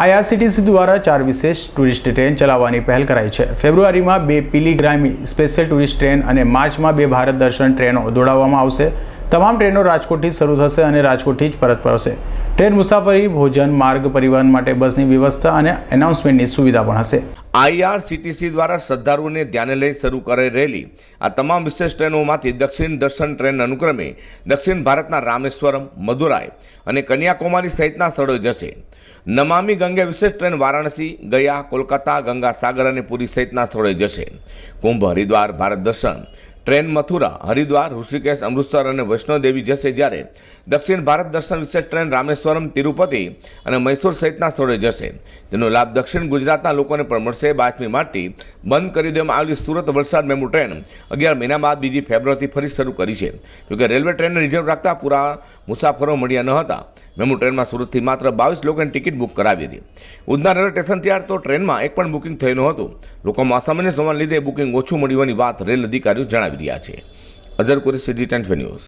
IRCTC દ્વારા ચાર વિશેષ ટુરિસ્ટ ટ્રેન ચલાવવાની પહેલ કરાઈ છે. ફેબ્રુઆરીમાં બે પિલીગ્રામી સ્પેશિયલ ટુરિસ્ટ ટ્રેન અને માર્ચમાં બે ભારત દર્શન ટ્રેનો દોડાવવામાં આવશે. તમામ ટ્રેનો રાજકોટથી શરૂ થશે અને રાજકોટથી જ પરત ફરશે. ટ્રેન મુસાફરી, ભોજન, માર્ગ પરિવહન માટે બસની વ્યવસ્થા અને એનાઉન્સમેન્ટની સુવિધા પણ હશે. આઈઆરસીટીસી દ્વારા શ્રદ્ધાળુઓને ધ્યાને લઈ શરૂ કરાઈ રહેલી આ તમામ વિશેષ ટ્રેનોમાંથી દક્ષિણ દર્શન ટ્રેન અનુક્રમે દક્ષિણ ભારતના રામેશ્વરમ, મદુરાઈ અને કન્યાકુમારી સહિતના સ્થળોએ જશે. નમામી ગંગે વિશેષ ટ્રેન વારાણસી, ગયા, કોલકાતા, ગંગા સાગર અને પુરી સહિતના સ્થળોએ જશે. કુંભ, હરિદ્વાર, ભારત દર્શન ટ્રેન મથુરા, હરિદ્વાર, ઋષિકેશ, અમૃતસર અને વૈષ્ણોદેવી જશે જ્યારે દક્ષિણ ભારત દર્શન વિશેષ ટ્રેન રામેશ્વરમ, તિરુપતિ અને મૈસૂર સહિતના સ્થળોએ જશે. જેનો લાભ દક્ષિણ ગુજરાતના લોકોને પણ મળશે. બાતમી માટી બંધ કરી દેવામાં આવેલી સુરત વલસાડ મેમુ ટ્રેન અગિયાર મહિના બાદ બીજી ફેબ્રુઆરીથી ફરી શરૂ કરી છે. જોકે રેલવે ટ્રેનને રિઝર્વ રાખતા પૂરા મુસાફરો મળ્યા ન હતા. મેમુ ટ્રેનમાં સુરતથી માત્ર બાવીસ લોકોની ટિકિટ બુક કરાવી હતી. ઉધના રેલવે સ્ટેશન ત્યાર તો ટ્રેનમાં એક પણ બુકિંગ થયું નહોતું. લોકોમાં અસામાન્ય સમાન લીધે બુકિંગ ઓછું મળ્યું હોવાની વાત રેલ અધિકારીઓ જણાવી રહ્યા છે. અઝર કુરી સિટી ટેન્ટ ન્યૂઝ